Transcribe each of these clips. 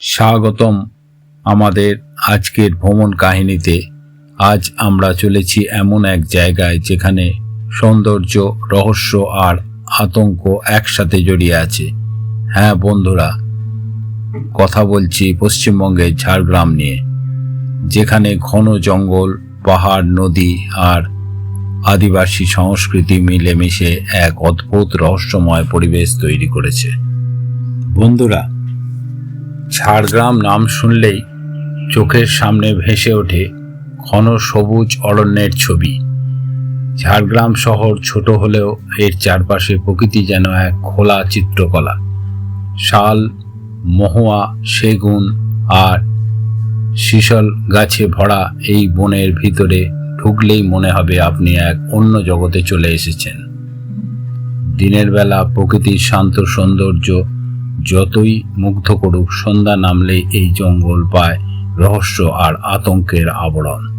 স্বাগতম আমাদের আজকের ভ্রমণ কাহিনীতে। আজ আমরা চলেছি এমন এক জায়গায় যেখানে সৌন্দর্য, রহস্য আর আতঙ্ক একসাথে জড়িয়ে আছে। হ্যাঁ বন্ধুরা, কথা বলছি পশ্চিমবঙ্গের ঝাড়গ্রাম নিয়ে, যেখানে ঘন জঙ্গল, পাহাড়, নদী আর আদিবাসী সংস্কৃতি মিলেমিশে এক অদ্ভুত রহস্যময় পরিবেশ তৈরি করেছে। বন্ধুরা ঝাড়গ্রাম নাম শুনলেই চোখের সামনে ভেসে ওঠে ঘন সবুজ অরণ্যের ছবি। ঝাড়গ্রাম শহর ছোট হলেও এর চারপাশে প্রকৃতি যেন এক খোলা চিত্রকলা। শাল, মহুয়া, সেগুন আর শিশল গাছে ভরা এই বনের ভিতরে ঢুকলেই মনে হবে আপনি এক অন্য জগতে চলে এসেছেন। দিনের বেলা প্রকৃতির শান্ত সৌন্দর্য যতই মুগ্ধ করুক, সন্ধ্যা নামলে এই জঙ্গল পায় রহস্য আর আতঙ্কের আবরণ।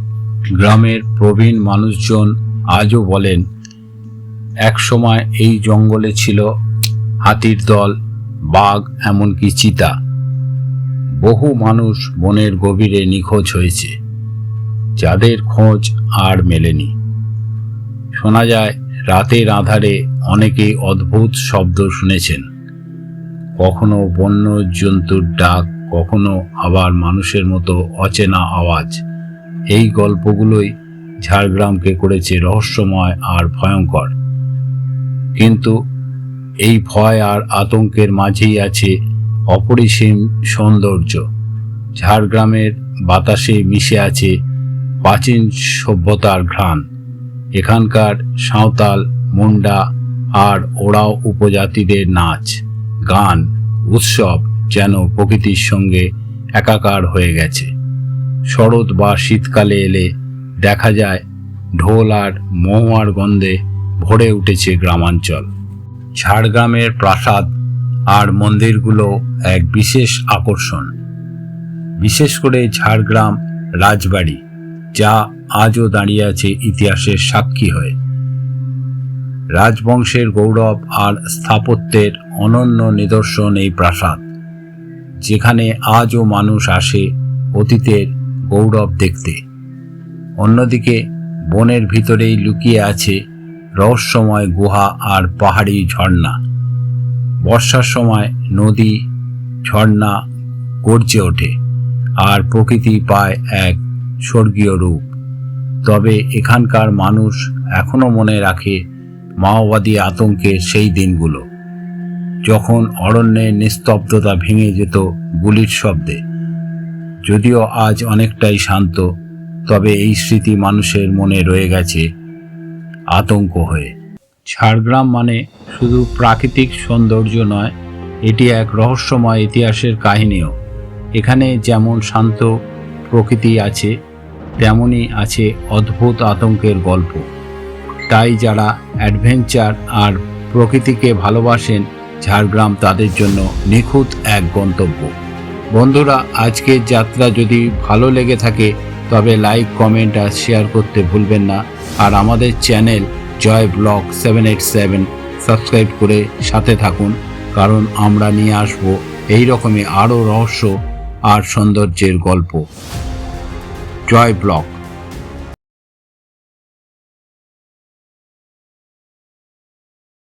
গ্রামের প্রবীণ মানুষজন আজও বলেন একসময় এই জঙ্গলে ছিল হাতির দল, বাঘ, এমনকি চিতা। বহু মানুষ বনের গভীরে নিখোঁজ হয়েছে। যাদের খোঁজ আর মেলেনি। শোনা যায়, রাতের আধারে অনেকেই অদ্ভুত শব্দ শুনেছেন। কখনো বন্য জন্তুর ডাক, কখনো আবার মানুষের মতো অচেনা আওয়াজ। এই গল্পগুলোই ঝাড়গ্রামকে করেছে রহস্যময় আর ভয়ঙ্কর। কিন্তু এই ভয় আর আতঙ্কের মাঝেই আছে অপরিসীম সৌন্দর্য। ঝাড়গ্রামের বাতাসে মিশে আছে প্রাচীন সভ্যতার ঘ্রাণ। এখানকার সাঁওতাল, মুন্ডা আর ওড়াও উপজাতিদের নাচ। গান, উৎসব যেন প্রকৃতির সঙ্গে একাকার হয়ে গেছে। শরৎ বা শীতকালে এলে দেখা যায় ঢোল আর মহুয়ার গন্ধে ভরে উঠেছে গ্রামাঞ্চল। ঝাড়গ্রামের প্রাসাদ আর মন্দিরগুলো এক বিশেষ আকর্ষণ। বিশেষ করে ঝাড়গ্রাম রাজবাড়ি, যা আজও দাঁড়িয়ে আছে ইতিহাসের সাক্ষী হয়ে। রাজবংশের গৌরব আর স্থাপত্যের অনন্য নিদর্শন এই প্রাসাদ, যেখানে আজও মানুষ আসে অতীতের গৌরব দেখতে। অন্যদিকে বনের ভিতরেই লুকিয়ে আছে রহস্যময় গুহা আর পাহাড়ি ঝর্ণা। বর্ষার সময় নদী, ঝর্ণা গর্জে ওঠে আর প্রকৃতি পায় এক স্বর্গীয় রূপ। তবে এখানকার মানুষ এখনও মনে রাখে মাওবাদী আতঙ্কের সেই দিনগুলো। যখন অরণ্যের নিস্তব্ধতা ভেঙে যেত গুলির শব্দে। যদিও আজ অনেকটাই শান্ত, তবে এই স্মৃতি মানুষের মনে রয়ে গেছে আতঙ্ক হয়ে। ঝাড়গ্রাম মানে শুধু প্রাকৃতিক সৌন্দর্য নয়, এটি এক রহস্যময় ইতিহাসের কাহিনীও। এখানে যেমন শান্ত প্রকৃতি আছে, তেমনই আছে অদ্ভুত আতঙ্কের গল্প। তাই যারা অ্যাডভেঞ্চার আর প্রকৃতিকে ভালোবাসেন ঝাড়গ্রাম তাদের জন্য নিখুঁত এক গন্তব্য। বন্ধুরা, আজকের যাত্রা যদি ভালো লেগে থাকে, তবে লাইক কমেন্ট আর শেয়ার করতে ভুলবেন না। আর আমাদের channel Joy blog seven eight seven subscribe করে সাথে থাকুন, কারণ আমরা নিয়ে আসব এই রকমই আরও রহস্য আর সৌন্দর্যের গল্প। জয় ব্লগ